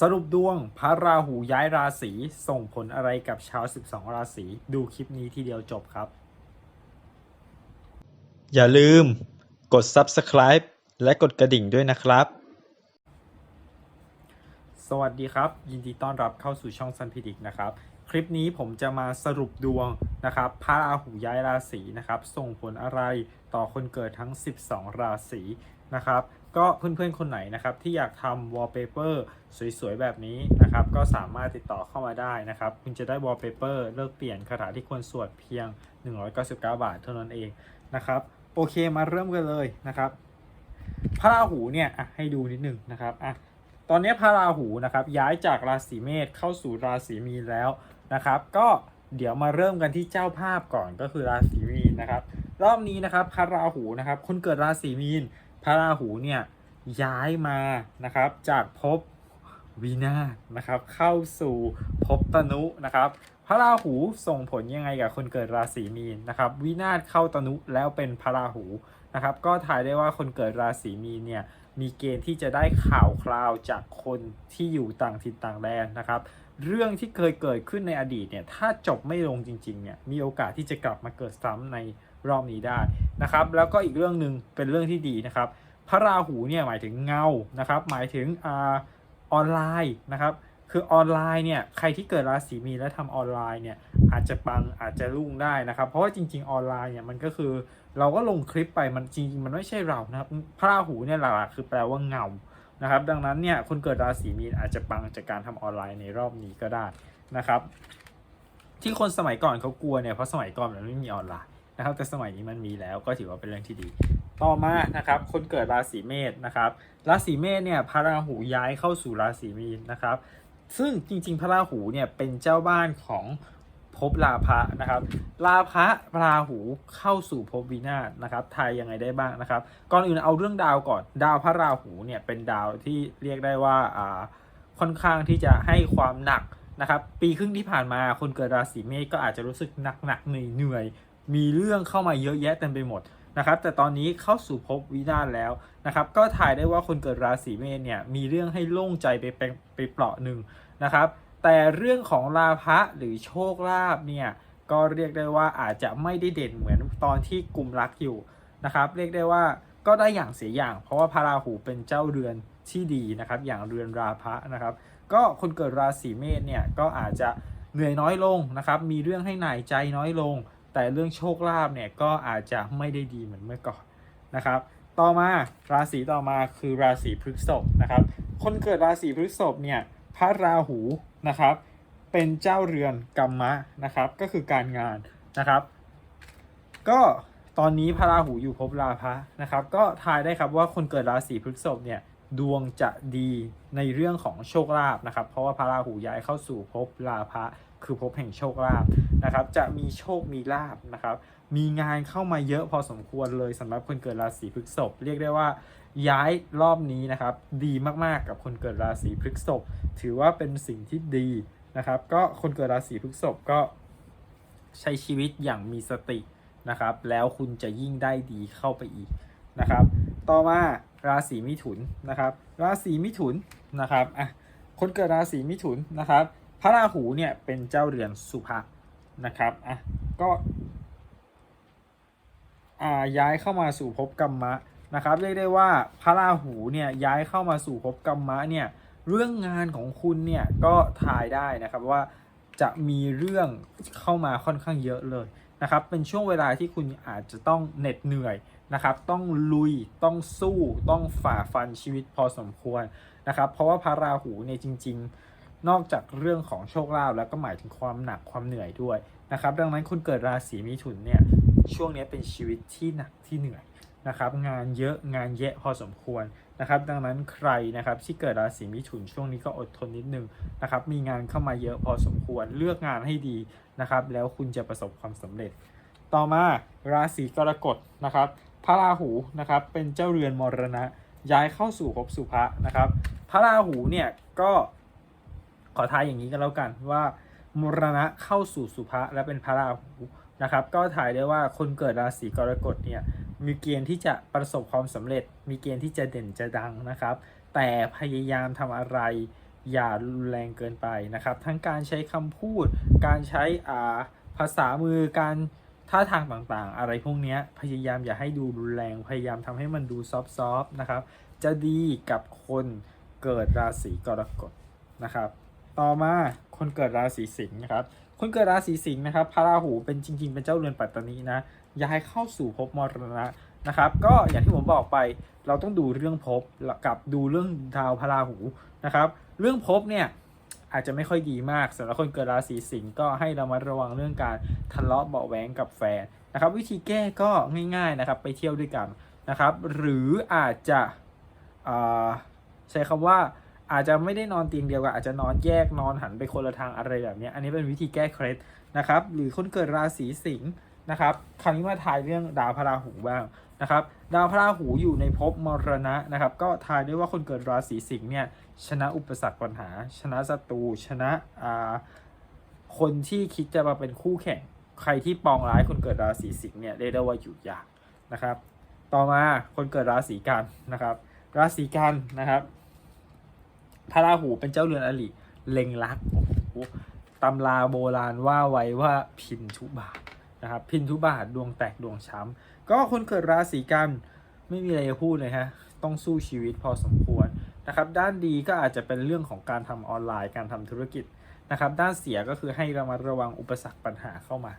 สรุปดวงพระราหูย้ายราศีส่งผลอะไรกับชาว 12 ราศีดูคลิปนี้ทีเดียวจบครับ อย่าลืมกด subscribe และกดกระดิ่งด้วยนะครับ สวัสดีครับ ยินดีต้อนรับเข้าสู่ช่องซันพิดิกนะครับ คลิปนี้ผมจะมาสรุปดวงนะครับพระราหูย้ายราศีนะครับ ส่งผลอะไรต่อคนเกิดทั้ง 12 ราศีนะครับ ก็เพื่อนๆคนไหนนะครับที่อยากทำ wallpaper สวยๆแบบนี้นะครับก็สามารถติดต่อเข้ามาได้นะครับ คุณจะได้ wallpaper เลิกเปลี่ยนคาถาที่ควรสวดเพียง 199 บาทเท่านั้นเองนะครับโอเคมาเริ่มกันเลยนะครับ พระราหูเนี่ยอะให้ดูนิดหนึ่งนะครับอะตอนนี้พระราหูนะครับย้ายจากราศีเมษเข้าสู่ราศีมีนแล้วนะครับ ก็เดี๋ยวมาเริ่มกันที่เจ้าภาพก่อนก็คือราศีมีนนะครับ รอบนี้นะครับพระราหูนะครับคนเกิดราศีมีน พระราหูเนี่ยย้ายมานะครับจากภพวินาศนะครับเข้าสู่ภพตนุนะครับพระราหูส่งผลยังไงกับคนเกิดราศีมีนนะครับวินาศเข้าตนุแล้วเป็นพระราหูนะครับก็ถ่ายได้ว่าคนเกิดราศีมีนเนี่ยมีเกณฑ์ที่จะได้ข่าวคราวจากคนที่อยู่ต่างถิ่นต่างแดนนะครับ เรื่องที่เคยเกิดขึ้นในอดีตเนี่ยถ้าจบไม่ลงจริงๆเนี่ยมีโอกาสที่จะกลับมาเกิดซ้ำใน รอบนี้ได้นะครับ แล้วก็อีกเรื่องหนึ่งเป็นเรื่องที่ดีนะครับ พระราหูเนี่ยหมายถึงเงานะครับ หมายถึงอาออนไลน์นะครับ คือออนไลน์เนี่ยใครที่เกิดราศีมีนและทำออนไลน์เนี่ยอาจจะปังอาจจะรุ่งได้นะครับ เพราะว่าจริง ๆ ออนไลน์เนี่ยมันก็คือเราก็ลงคลิปไปมันจริงๆมันไม่ใช่เรานะครับ พระราหูเนี่ยหลักๆคือแปลว่าเงานะครับ ดังนั้นเนี่ยคนเกิดราศีมีนอาจจะปังจากการทำออนไลน์ในรอบนี้ก็ได้นะครับ ที่คนสมัยก่อนเขากลัวเนี่ยเพราะสมัยก่อนมันไม่มีออนไลน์ นะครับแต่สมัยนี้มันมีแล้วก็ถือว่าเป็นเรื่องที่ดี ต่อมานะครับคนเกิดราศีเมษนะครับราศีเมษเนี่ยพระราหูย้ายเข้าสู่ราศีมีนนะครับซึ่งจริงๆ พระราหูเนี่ยเป็นเจ้าบ้านของภพลาภะนะครับลาภะราหูเข้าสู่ภพวินาศนะครับทายยังไงได้บ้างนะครับ ก่อนอื่นเอาเรื่องดาวก่อนดาวพระราหูเนี่ยเป็นดาวที่เรียกได้ว่าอ่าค่อนข้างที่จะให้ความหนักนะครับปีครึ่งที่ผ่านมาคนเกิดราศีเมษก็อาจจะรู้สึกหนักหนักเหนื่อยเหนื่อย มีเรื่องเข้ามาเยอะแยะเต็มไปหมดนะครับแต่ตอนนี้เข้าสู่ภพวินาศแล้วนะครับก็ถ่ายได้ว่าคนเกิดราศีเมษเนี่ยมีเรื่องให้โล่งใจไปไปไปเปราะหนึ่งนะครับแต่เรื่องของลาภะหรือโชคลาภเนี่ยก็เรียกได้ว่าอาจจะไม่ได้เด่นเหมือนตอนที่กลุ่มรักอยู่นะครับเรียกได้ว่าก็ได้อย่างเสียอย่าง เพราะว่าพระราหูเป็นเจ้าเรือนที่ดีนะครับอย่างเรือนราภะนะครับก็คนเกิดราศีเมษเนี่ยก็อาจจะเหนื่อยน้อยลงนะครับมีเรื่องให้หน่ายใจน้อยลง แต่เรื่องโชคลาภเนี่ยก็อาจจะไม่ได้ดีเหมือนเมื่อก่อนนะครับ ต่อมาราศีต่อมาคือราศีพฤษภนะครับ คนเกิดราศีพฤษภเนี่ยพระราหูนะครับเป็นเจ้าเรือนกรรมะนะครับก็คือการงานนะครับ ก็ตอนนี้พระราหูอยู่ภพราพะนะครับ ก็ทายได้ครับว่าคนเกิดราศีพฤษภเนี่ยดวงจะดีในเรื่องของโชคลาภนะครับ เพราะว่าพระราหูย้ายเข้าสู่ภพราพะ คือภพแห่งโชคลาภนะครับ จะมีโชคมีลาภนะครับ มีงานเข้ามาเยอะพอสมควรเลยสำหรับคนเกิดราศีพฤษภเรียกได้ว่าย้ายรอบนี้นะครับ ดีมากๆกับคนเกิดราศีพฤษภถือว่าเป็นสิ่งที่ดีนะครับ ก็คนเกิดราศีพฤษภก็ใช้ชีวิตอย่างมีสตินะครับ แล้วคุณจะยิ่งได้ดีเข้าไปอีกนะครับ ต่อมาราศีมิถุนนะครับ ราศีมิถุนนะครับอะคนเกิดราศีมิถุนนะครับ พระราหูเนี่ยเป็นเจ้าเรือนสุภะนะครับอะก็อ่าย้ายเข้ามาสู่ภพกรรมะนะครับเรียกได้ว่าพระราหูเนี่ยย้ายเข้ามาสู่ภพกรรมะเนี่ยเรื่องงานของคุณเนี่ยก็ทายได้นะครับว่าจะมีเรื่องเข้ามาค่อนข้างเยอะเลยนะครับเป็นช่วงเวลาที่คุณอาจจะต้องเหน็ดเหนื่อยนะครับต้องลุยต้องสู้ต้องฝ่าฟันชีวิตพอสมควรนะครับเพราะว่าพระราหูเนี่ยจริง ๆ นอกจากเรื่องของโชคลาภแล้วก็หมายถึงความหนักความเหนื่อยด้วยนะครับ ดังนั้นคุณเกิดราศีมิถุนเนี่ยช่วงนี้เป็นชีวิตที่หนักที่เหนื่อยนะครับ งานเยอะงานแยะพอสมควรนะครับ ดังนั้นใครนะครับที่เกิดราศีมิถุนช่วงนี้ก็อดทนนิดนึงนะครับ มีงานเข้ามาเยอะพอสมควรเลือกงานให้ดีนะครับ แล้วคุณจะประสบความสำเร็จ ต่อมาราศีกรกฎนะครับ พระราหูนะครับเป็นเจ้าเรือนมรณะย้ายเข้าสู่ภพสุภะนะครับ พระราหูเนี่ยก็ ขอทายอย่างนี้กันแล้วกันว่ามรณะเข้าสู่สุภะและเป็นพระราหูนะครับ ก็ถ่ายได้ว่าคนเกิดราศีกรกฎเนี่ยมีเกณฑ์ที่จะประสบความสำเร็จ มีเกณฑ์ที่จะเด่นจะดังนะครับ แต่พยายามทำอะไรอย่ารุนแรงเกินไปนะครับ ทั้งการใช้คำพูด การใช้อ่าภาษามือการท่าทางต่างๆ อะไรพวกนี้พยายามอย่าให้ดูรุนแรง พยายามทำให้มันดูซอฟๆนะครับ จะดีกับคนเกิดราศีกรกฎนะครับ ต่อมาคนเกิดราศีสิงห์นะครับ คนเกิดราศีสิงห์นะครับพระราหูเป็นจริง ๆ เป็นเจ้าเรือนปัตตานีนะย้ายเข้าสู่ภพมรณะนะครับ ก็อย่างที่ผมบอกไปเราต้องดูเรื่องภพกับดูเรื่องดาวพระราหูนะครับ เรื่องภพเนี่ยอาจจะไม่ค่อยดีมากสำหรับคนเกิดราศีสิงห์ก็ให้เรามาระวังเรื่องการทะเลาะเบาะแว้งกับแฟนนะครับ วิธีแก้ก็ง่าย ๆนะครับ ไปเที่ยวด้วยกันนะครับ หรืออาจจะใช้คำว่า อาจจะไม่ได้นอนเตียงเดียวกันอาจจะนอนแยกนอนหันไปคนละทางอะไรแบบนี้ อันนี้เป็นวิธีแก้เคล็ดนะครับ หรือคนเกิดราศีสิงห์นะครับคราวนี้มาทายเรื่องดาวพระราหูบ้างนะครับ ดาวพระราหูอยู่ในภพมรณะนะครับ ก็ทายได้ว่าคนเกิดราศีสิงห์เนี่ยชนะอุปสรรคปัญหา ชนะศัตรูชนะอ่าคนที่คิดจะมาเป็นคู่แข่งใครที่ปองร้ายคนเกิดราศีสิงห์เนี่ยเรียกได้ว่าอยู่ยากนะครับ ต่อมาคนเกิดราศีกันนะครับ ราศีกันนะครับ พระราหูเป็นเจ้าเรือนอริเล็งรักโอ้โหตำราโบราณว่าไว้ว่าพินทุบาทนะครับพินทุบาทดวงแตกดวงช้ำก็คนเกิดราศีกันไม่มีอะไรจะพูดเลยฮะต้องสู้ชีวิตพอสมควรนะครับด้านดีก็อาจจะเป็นเรื่องของการทำออนไลน์การทำธุรกิจนะครับด้านเสียก็คือให้ระมัดระวังอุปสรรคปัญหาเข้ามา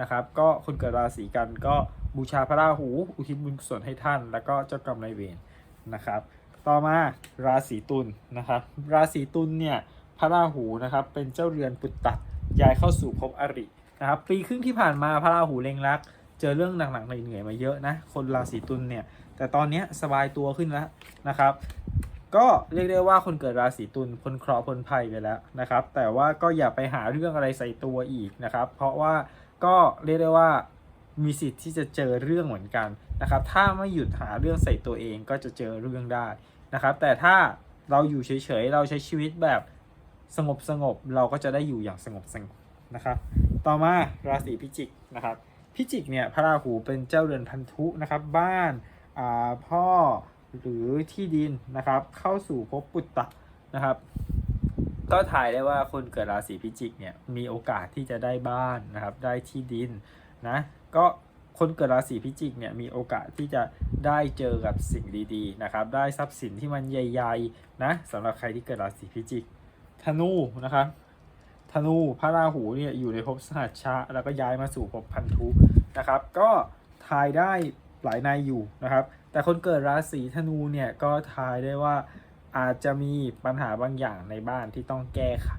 นะครับก็คนเกิดราศีกันก็บูชาพระราหู อุทิศบุญกุศลให้ท่าน แล้วก็เจ้ากรรมนายเวรนะครับ ต่อมาราศีตุลนะครับ ราศีตุลเนี่ยพระราหูนะครับเป็นเจ้าเรือนปุตตะย้ายเข้าสู่ภพอรินะครับปีครึ่งที่ผ่านมาพระราหูเล็งรัก เจอเรื่องหนักๆเหนื่อยๆมาเยอะนะคนราศีตุลเนี่ยแต่ตอนนี้สบายตัวขึ้นแล้วนะครับก็เรียกได้ว่าคนเกิดราศีตุลพ้นเคราะห์พ้นภัยไปแล้วนะครับ แต่ว่าก็อย่าไปหาเรื่องอะไรใส่ตัวอีกนะครับ เพราะว่าก็เรียกได้ว่า มีสิทธิ์ที่จะเจอเรื่องเหมือนกันนะครับ ถ้าไม่หยุดหาเรื่องใส่ตัวเองก็จะเจอเรื่องได้นะครับ แต่ถ้าเราอยู่เฉยๆ เราใช้ชีวิตแบบสงบสงบๆเราก็จะได้อยู่อย่างสงบสงบนะครับ ต่อมาราศีพิจิกนะครับ พิจิกเนี่ยพระราหูเป็นเจ้าเรือนพันธุนะครับ บ้านาพ่อหรือที่ดินนะครับ เข้าสู่ภพปุตตะนะครับ ก็ถ่ายได้ว่าคนเกิดราศีพิจิกเนี่ยมีโอกาสที่จะได้บ้านนะครับ ได้ที่ดินนะ ก็คนเกิดราศีพิจิกเนี่ยมีโอกาสที่จะได้เจอกับสิ่งดีๆนะครับ ได้ทรัพย์สินที่มันใหญ่ๆนะสำหรับใครที่เกิดราศีพิจิก ธนูนะครับธนูพระราหูเนี่ยอยู่ในภพสหัชชะ แล้วก็ย้ายมาสู่ภพพันธุนะครับ ก็ทายได้หลายนายอยู่นะครับ แต่คนเกิดราศีธนูเนี่ยก็ทายได้ว่าอาจจะมีปัญหาบางอย่างในบ้านที่ต้องแก้ไข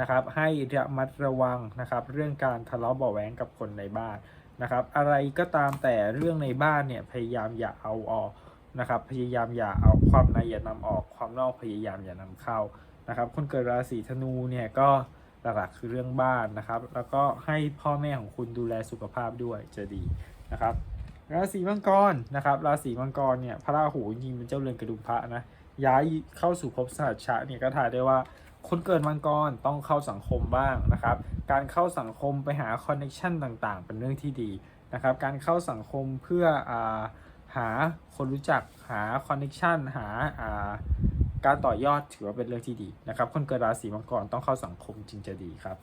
นะครับ ให้ระมัดระวังนะครับ เรื่องการทะเลาะเบาะแว้งกับคนในบ้าน นะครับ อะไรก็ตามแต่เรื่องในบ้านเนี่ยพยายามอย่าเอาออกนะครับ พยายามอย่าเอาความในอย่านำออกความนอกพยายามอย่านำเข้านะครับ คนเกิดราศีธนูเนี่ยก็หลักๆคือเรื่องบ้านนะครับ แล้วก็ให้พ่อแม่ของคุณดูแลสุขภาพด้วยจะดีนะครับราศีมังกรนะครับราศีมังกรเนี่ยพระราหูจริงๆเป็นเจ้าเรือนกระดุมพระนะย้ายเข้าสู่ภพสหัชชะเนี่ยก็ถ่ายได้ว่า คนเกิดมังกรต้องเข้าสังคมบ้างนะครับ การเข้าสังคมไปหาคอนเนคชันต่างๆ เป็นเรื่องที่ดีนะครับ การเข้าสังคมเพื่ออหาคนรู้จักหาคอนเนคชันหาาการต่อยอดถือว่าเป็นเรื่องที่ดีนะครับ คนเกิดราศีมังกรต้องเข้าสังคมจึงจะดีครับ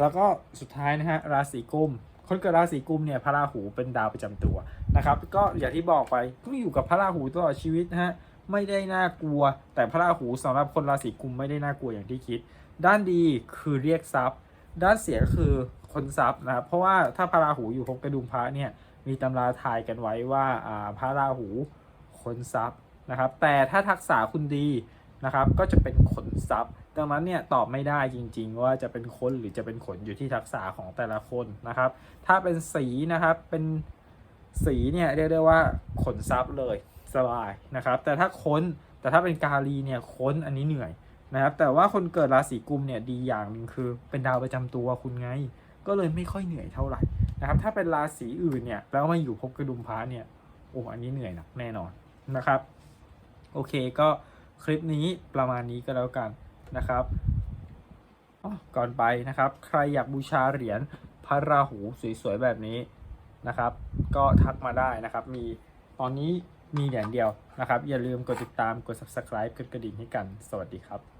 แล้วก็สุดท้ายนะฮะราศีกุมคนเกิดราศีกุมเนี่ยพระราหูเป็นดาวประจำตัวนะครับ ก็อย่างที่บอกไปต้องอยู่กับพระราหูตลอดชีวิตนะฮะ ไม่ได้น่ากลัว แต่พระราหูสำหรับคนราศีกุมไม่ได้น่ากลัวอย่างที่คิด ด้านดีคือเรียกทรัพย์ ด้านเสียก็คือคนทรัพย์นะครับเพราะว่าถ้าพระราหูอยู่ภพกระดุมพระเนี่ยมีตำราทายกันไว้ว่าอ่าพระราหูคนทรัพย์นะครับ แต่ถ้าทักษะคุณดีนะครับก็จะเป็นขนทรัพย์ ดังนั้นเนี่ยตอบไม่ได้จริง ๆ ว่าจะเป็นคนหรือจะเป็นขนอยู่ที่ทักษะของแต่ละคนนะครับ ถ้าเป็นสีนะครับเป็นสีเนี่ยเรียกได้ว่าขนทรัพย์เลย สบายนะครับแต่ถ้าค้นแต่ถ้าเป็นกาลีเนี่ยค้นอันนี้เหนื่อยนะครับแต่ว่าคนเกิดราศีกุมเนี่ยดีอย่างหนึ่งคือเป็นดาวประจำตัวคุณไง ก็เลยไม่ค่อยเหนื่อยเท่าไหร่นะครับถ้าเป็นราศีอื่นเนี่ยแล้วมาอยู่ภพกระดุมพระเนี่ยโอ้อันนี้เหนื่อยหนักแน่นอนนะครับโอเคก็คลิปนี้ประมาณนี้ก็แล้วกันนะครับก่อนไปนะครับ ใครอยากบูชาเหรียญพระราหูสวยๆแบบนี้นะครับ ก็ทักมาได้นะครับ มีตอนนี้ มีเหรียญเดียวนะครับ อย่าลืมกดติดตามกด subscribe กดกระดิ่งให้กัน สวัสดีครับ